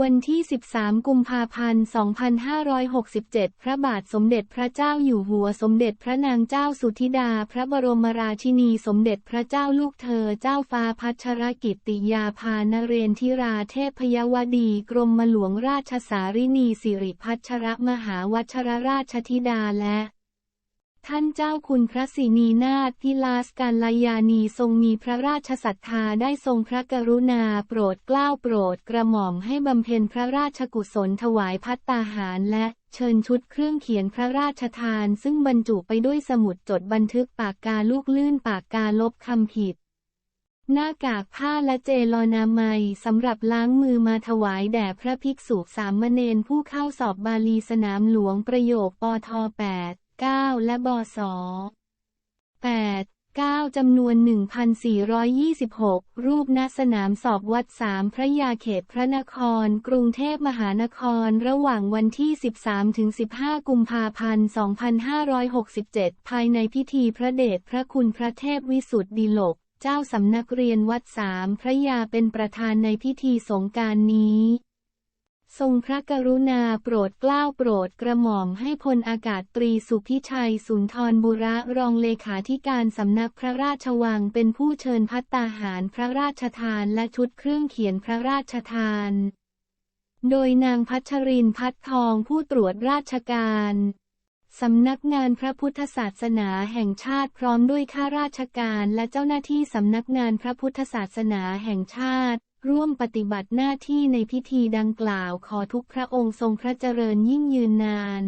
วันที่ 13 กุมภาพันธ์ 2567 พระบาทสมเด็จพระเจ้าอยู่หัวสมเด็จพระนางเจ้าสุธิดา พระบรมราชินีสมเด็จพระเจ้าลูกเธอเจ้าฟ้าพัชรกิตติยาภานเรนทิราเทพยวดี กรมหลวงราชสารินีสิริพัชรมหาวัชรราชธิดาและ ท่านเจ้าคุณพระศรีนีนาถพิลาสการลายานีทรงมีพระราชศรัทธาได้ทรงพระกรุณาโปรดเกล้าโปรดกระหม่อมให้บำเพ็ญพระราชกุศลถวายพัตตาหารและเชิญชุดเครื่องเขียนพระราชทาน ซึ่งบรรจุไปด้วยสมุดจดบันทึกปากกาลูกลื่นปากกาลบคำผิด หน้ากากผ้าและเจลอนามัยสำหรับล้างมือมาถวายแด่พระภิกษุสามเณรผู้เข้าสอบบาลีสนามหลวงประโยคปท 8 9 และบศ8 9จำนวน 1,426 รูปณสนามสอบวัดสามพระยาเขตพระนคร กรุงเทพมหานคร ระหว่างวันที่ 13-15 กุมภาพันธ์ 2567 ภายในพิธีพระเดชพระคุณพระเทพวิสุทธิโลก เจ้าสำนักเรียนวัดสามพระยาเป็นประธานในพิธีสงการนี้ ทรงพระกรุณาโปรดเกล้าโปรดกระหม่อมให้พลอากาศตรีสุพิชัยสุนทรบุระรองเลขาธิการสำนักพระราชวังเป็นผู้เชิญพัตตาหารพระราชทานและชุดเครื่องเขียนพระราชทาน โดยนางพัชรินพัดทองผู้ตรวจราชการสำนักงานพระพุทธศาสนาแห่งชาติพร้อมด้วยข้าราชการและเจ้าหน้าที่สำนักงานพระพุทธศาสนาแห่งชาติ ร่วมปฏิบัติหน้าที่ในพิธีดังกล่าวขอทุกพระองค์ทรงพระเจริญยิ่งยืนนาน